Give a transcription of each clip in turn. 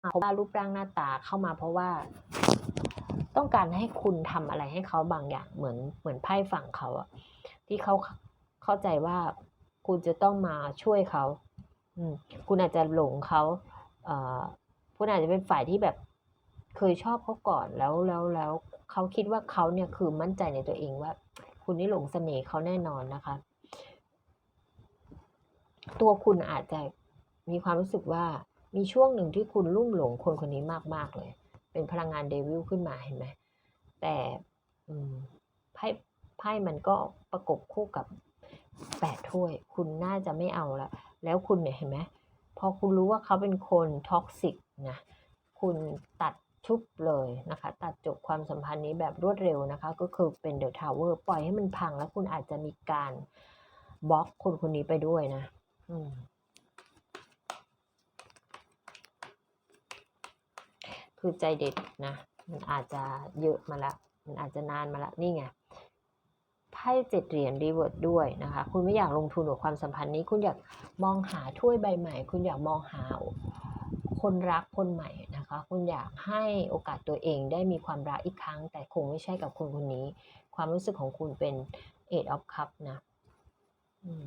เพราะว่ารูปร่างหน้าตาเข้ามาเพราะว่า ต้องการให้คุณทำอะไรให้เขาบางอย่างเหมือนเหมือนไพ่ฝั่งเขาอะที่เขาเข้าใจว่าคุณจะต้องมาช่วยเขาอืมคุณอาจจะหลงเขาเอ่อคุณอาจจะเป็นฝ่ายที่แบบเคยชอบเขาก่อนแล้วแล้วแล้วเขาคิดว่าเขาเนี่ยคือมั่นใจในตัวเองว่า คุณนี่หลงเสน่ห์เขาแน่นอนนะคะ ตัวคุณอาจจะมีความรู้สึกว่า มีช่วงหนึ่งที่คุณลุ่มหลงคนคนนี้มาก ๆ เลย เป็นพลังงานเดวิลขึ้นมาเห็นไหม แต่ไพ่ไพ่มันก็ประกบคู่กับแปดถ้วย คุณน่าจะไม่เอาละ แล้วคุณเนี่ยเห็นไหม พอคุณรู้ว่าเขาเป็นคนท็อกซิกนะ คุณตัดชุบเลยนะคะ ตัดจบความสัมพันธ์นี้แบบรวดเร็วนะคะ ก็คือเป็นเดอะทาวเวอร์ปล่อยให้มันพังแล้วคุณอาจจะมีการบล็อกคนคนนี้ไปด้วยนะ อืม คือใจเด็ดนะ มันอาจจะเยอะมาละมันอาจจะนานมาละนี่ไงไพ่เจ็ดเหรียญรีเวิร์ดด้วยนะคะ คุณไม่อยากลงทุนกับความสัมพันธ์นี้ คุณอยากมองหาถ้วยใบใหม่ คุณอยากมองหาคนรักคนใหม่นะคะ คุณอยากให้โอกาสตัวเองได้มีความรักอีกครั้ง แต่คงไม่ใช่กับคนคนนี้ ความรู้สึกของคุณเป็น eight of cup นะ อืม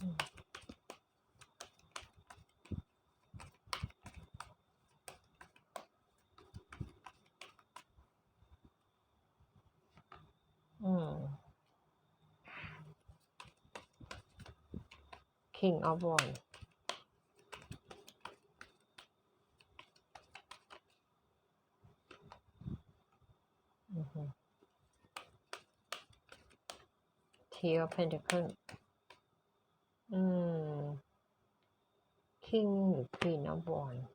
อืม อืม King of Wands อือฮึ Three of Pentacles อืม King หรือ Queen of Wands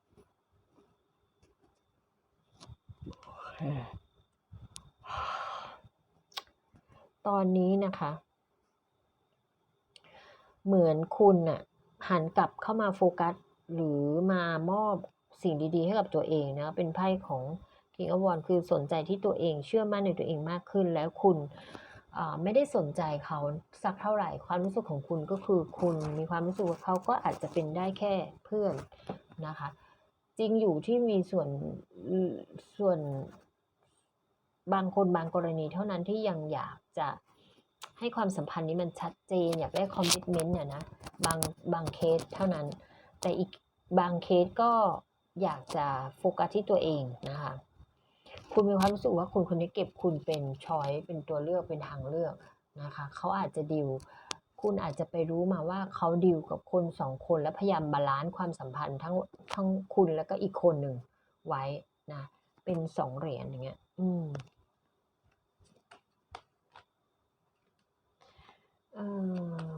ตอนนี้นะคะ เหมือนคุณน่ะหันกลับเข้ามาโฟกัส หรือมามอบสิ่งดีๆ ให้กับตัวเองนะเป็นไพ่ของ King of w a n d คือสนใจที่ตัวเองเชื่อมั่นในตัวเองมากขึ้น แล้วคุณไม่ได้สนใจเขาสักเท่าไหร่ความรู้สึกของคุณก็คือคุณมีความรู้สึกว่าเขาก็อาจจะเป็นได้แค่เพื่อนนะคะ จริงอยู่ที่มีส่วนส่วนบางคนบางกรณีเท่านั้นที่ยังอยากจะ ให้ความสัมพันธ์นี้มันชัดเจนอยากได้คอมมิชเมนต์เนี่ยนะบางบางเคสเท่านั้น แต่อีกบางเคสก็อยากจะโฟกัสที่ตัวเองนะคะคุณมีความรู้สึกว่าคุณคนนี้เก็บคุณเป็นช้อยเป็นตัวเลือกเป็นทางเลือกนะคะเขาอาจจะดิวคุณอาจจะไปรู้มาว่าเขาดิวกับคนสองคนและพยายามบาลานซ์ความสัมพันธ์ทั้งทั้งคุณแล้วก็อีกคนหนึ่งไว้นะเป็นสองเหรียญอย่างเงี้ย อืม เออ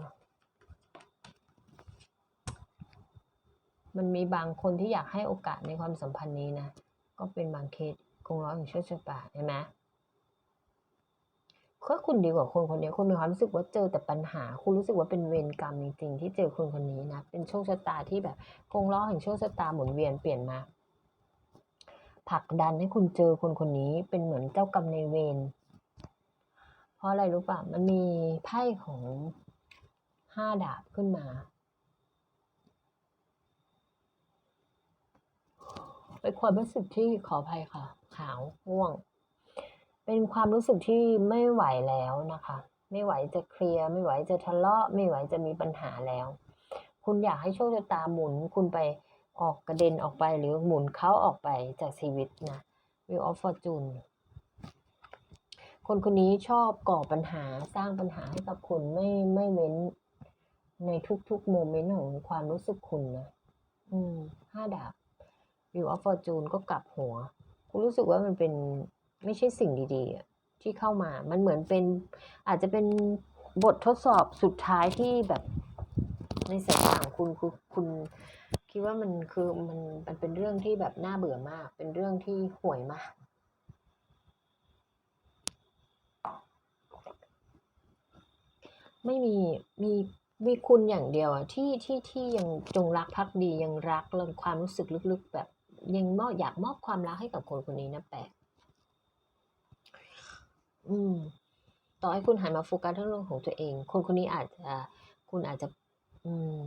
มันมีบางคนที่อยากให้โอกาสในความสัมพันธ์นี้นะ ก็เป็นบางเคสกงร้อยของโชคชะตาเห็นไหมถ้าคุณดีกว่าคนคนนี้คุณมีความรู้สึกว่าเจอแต่ปัญหา คุณรู้สึกว่าเป็นเวรกรรมจริงๆที่เจอคนคนนี้นะ เป็นโชคชะตาที่แบบกงล้อแห่งโชคชะตาหมุนเวียนเปลี่ยนมาผลักดันให้คุณเจอคนคนนี้เป็นเหมือนเจ้ากรรมในเวรเพราะอะไรรู้ป่ะมันมีไพ่ของห้าดาบขึ้นมา เป็นความรู้สึกที่ขออภัยค่ะ ขาวง่วง เป็นความรู้สึกที่ไม่ไหวแล้วนะคะ ไม่ไหวจะเคลียร์ไม่ไหวจะทะเลาะ ไม่ไหวจะมีปัญหาแล้ว คุณอยากให้โชคชะตาหมุน คุณไปออกกระเด็นออกไปหรือหมุนเขาออกไปจากชีวิตนะ Wheel of Fortune คนคนนี้ชอบก่อปัญหาสร้างปัญหาให้กับคุณไม่ไม่เว้นในทุกๆโมเมนต์ของความรู้สึกคุณนะ อืมห้าดาบ Wheel of Fortune ก็กลับหัวคุณรู้สึกว่ามันเป็นไม่ใช่สิ่งดีๆ ที่เข้ามา มันเหมือนเป็นอาจจะเป็นบททดสอบสุดท้ายที่แบบในสายตาของคุณคือคุณคิดว่ามันคือมันมันเป็นเรื่องที่แบบน่าเบื่อมาก เป็นเรื่องที่ห่วยมากไม่มีมีมีคุณอย่างเดียวอะที่ที่ที่ยังจงรักภักดียังรักและความรู้สึกลึกๆแบบ ยังมอบอยากมอบความรักให้กับคนคนนี้นะแปลกอืม ต่อให้คุณหันมาโฟกัสเรื่องของตัวเอง คนคนนี้อาจจะคุณอาจจะ อืม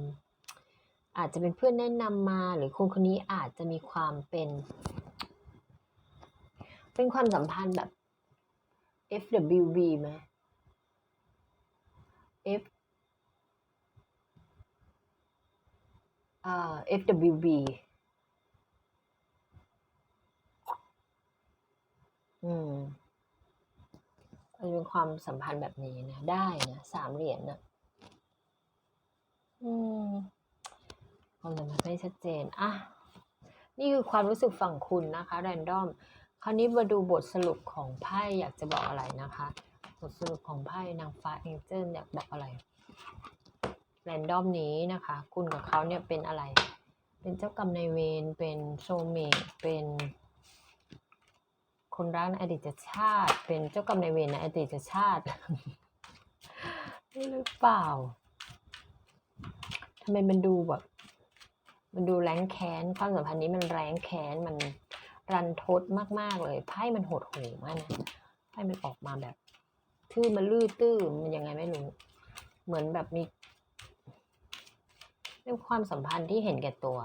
อาจจะเป็นเพื่อนแนะนำมา หรือคนคนนี้อาจจะมีความเป็น เป็นความสัมพันธ์แบบ FWB ไหม F อ่า FWB อืมอาจจะเป็นความสัมพันธ์แบบนี้นะ ได้นะ3เหรียญน่ะอืมก็เลยมันไม่ชัดเจน อะ นี่คือความรู้สึกฝั่งคุณนะคะ แรนดอม คราวนี้มาดูบทสรุปของไพ่อยากจะบอกอะไรนะคะ บทสรุปของไพ่นางฟ้าเองเจิลอยากบอกอะไร แรนดอมนี้นะคะ คุณกับเขาเนี่ยเป็นอะไร เป็นเจ้ากรรมนายเวร เป็นโซเมตเป็น คนรักในอดีตชาติ เป็นเจ้ากรรมนายเวรในอดีตชาติหรือเปล่าทำไมมันดูแบบ มันดูแรงแค้นความสัมพันธ์นี้มันแรงแค้นมันรันทดมาก ๆ เลยไพ่มันโหดหูมากนะไพ่มันออกมาแบบทื่อมันลื้อตื้อมันยังไงไม่รู้ เหมือนแบบมีเป็นความสัมพันธ์ที่เห็นแก่ตัว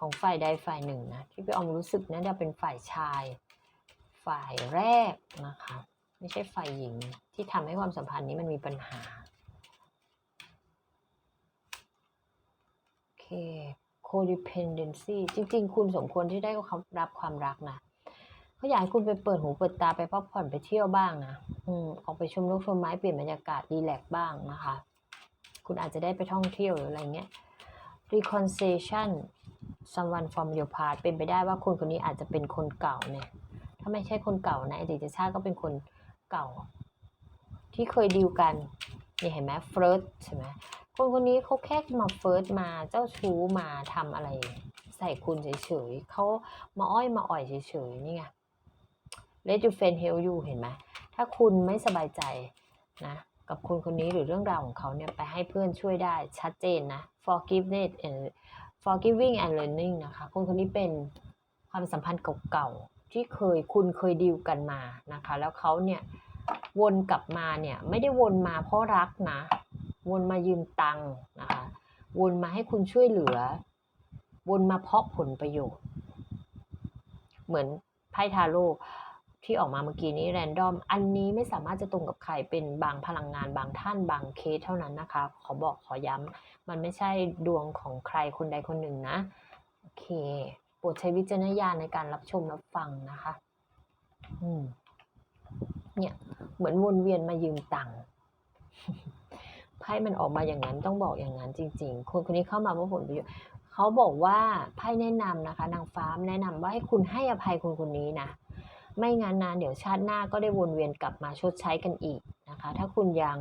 ของฝ่ายใดฝ่ายหนึ่งนะที่พี่ออมรู้สึกนะจะเป็นฝ่ายชาย ฝ่ายแรกนะคะ ไม่ใช่ฝ่ายหญิงที่ทำให้ความสัมพันธ์นี้มันมีปัญหาโอเค codependency จริง ๆ คุณสมควรที่ได้เขารับความรักนะเขาอยากให้คุณไปเปิดหูเปิดตาไปพักผ่อนไปเที่ยวบ้างนะอืมออกไปชมนกชมไม้เปลี่ยนบรรยากาศรีแลกบ้างนะคะ คุณอาจจะได้ไปท่องเที่ยวหรืออะไรเงี้ย reconciliation someone from your past เป็นไปได้ว่าคนคนนี้อาจจะเป็นคนเก่าเนี่ย ถ้าไม่ใช่คนเก่าในอดีตชาติก็เป็นคนเก่า ที่เคยดีลกันนี่เห็นไหมเฟิร์สใช่ไหมคนคนนี้เขาแค่มาเฟิร์สมาเจ้าชู้มาทำอะไร ใส่คุณเฉยๆเขามาอ้อยมาอ่อยเฉยๆนี่ไง let your friend help you เห็นไหมถ้าคุณไม่สบายใจนะกับคนคนนี้หรือเรื่องราวของเขาเนี่ยไปให้เพื่อนช่วยได้ชัดเจนนะ forgiveness and forgiving and learning นะคะ คนคนนี้เป็นความสัมพันธ์เก่าๆ ที่เคยคุณเคยดีลกันมานะคะ แล้วเขาเนี่ยวนกลับมาเนี่ยไม่ได้วนมาเพราะรักนะ วนมายืมตังค์นะคะ วนมาให้คุณช่วยเหลือ วนมาเพาะผลประโยชน์ เหมือนไพ่ทาโร่ที่ออกมาเมื่อกี้นี้แรนดอม อันนี้ไม่สามารถจะตรงกับใครเป็นบางพลังงานบางท่านบางเคสเท่านั้นนะคะ ขอบอกขอย้ำ มันไม่ใช่ดวงของใครคนใดคนหนึ่งนะ โอเคโปรดใช้วิจารณญาณในการรับชมรับฟังนะคะ อืม เนี่ย เหมือนวนเวียนมายืมตังค์ไพ่มันออกมาอย่างนั้นต้องบอกอย่างนั้นจริง ๆ คนคนนี้เข้ามาเพราะผลประโยชน์เขาบอกว่าไพ่แนะนำนะคะ นางฟ้าแนะนำว่าให้คุณให้อภัยคนคนนี้นะไม่งั้นนะเดี๋ยวชาติหน้าก็ได้วนเวียนกลับมาชดใช้กันอีกนะคะ ถ้าคุณยัง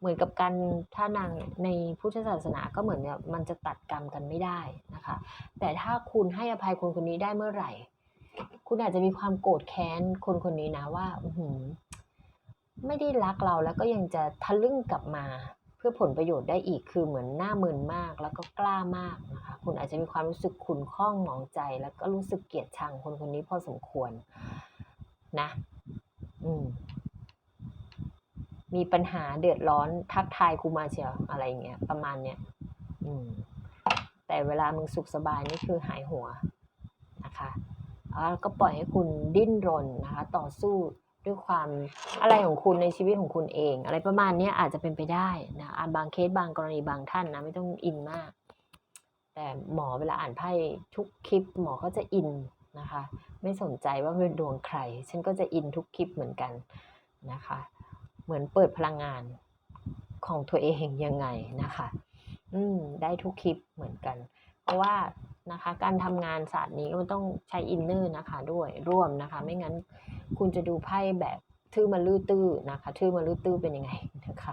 เหมือนกับการถ้านางในพุทธศาสนาก็เหมือนเนี่ยมันจะตัดกรรมกันไม่ได้นะคะ แต่ถ้าคุณให้อภัยคนคนนี้ได้เมื่อไหร่ คุณอาจจะมีความโกรธแค้นคนคนนี้นะว่าอืไม่ได้รักเราแล้วก็ยังจะทะลึ่งกลับมาเพื่อผลประโยชน์ได้อีกคือเหมือนหน้ามึนมากแล้วก็กล้ามากนะคะคุณอาจจะมีความรู้สึกขุนข้องหมองใจ แล้วก็รู้สึกเกลียดชังคนคนนี้พอสมควรนะ อืม มีปัญหาเดือดร้อนทักทายกูมาเชียวอะไรเงี้ยประมาณเนี้ยอืมแต่เวลามึงสุขสบายนี่คือหายหัวนะคะแล้วก็ปล่อยให้คุณดิ้นรนนะคะต่อสู้ด้วยความอะไรของคุณในชีวิตของคุณเอง อะไรประมาณนี้อาจจะเป็นไปได้นะอะบางเคสบางกรณีบางท่านนะไม่ต้องอินมาก แต่หมอเวลาอ่านไพ่ทุกคลิปหมอก็จะอินนะคะ ไม่สนใจว่าเป็นดวงใคร ฉันก็จะอินทุกคลิปเหมือนกันนะคะ เหมือนเปิดพลังงานของตัวเองยังไงนะคะ อืม ได้ทุกคลิปเหมือนกัน เพราะว่านะคะ การทำงานศาสตร์นี้มันต้องใช้อินเนอร์นะคะ ด้วยร่วมนะคะ ไม่งั้นคุณจะดูไพ่แบบทื่อมาลื้อตื้อนะคะทื่อมาลื้อตื้อเป็นยังไงนะคะ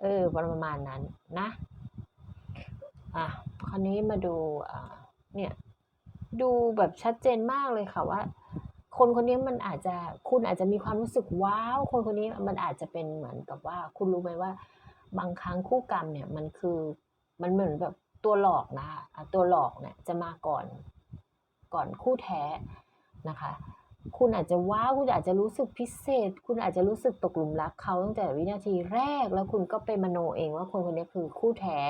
เออ ประมาณนั้นนะ อะ คราวนี้มาดูอ่าเนี่ย ดูแบบชัดเจนมากเลยค่ะว่า คนคนนี้มันอาจจะคุณอาจจะมีความรู้สึกว้าว คนคนนี้มันอาจจะเป็นเหมือนกับว่า คุณรู้ไหมว่า บางครั้งคู่กรรมเนี่ยมันคือมันเหมือนแบบตัวหลอกนะคะอะตัวหลอกเนี่ยจะมาก่อนก่อนคู่แท้นะคะ คุณอาจจะว้าวคุณอาจจะรู้สึกพิเศษ คุณอาจจะรู้สึกตกหลุมรักเขาตั้งแต่วินาทีแรก แล้วคุณก็ไปมโนเองว่าคนคนนี้คือคู่แท้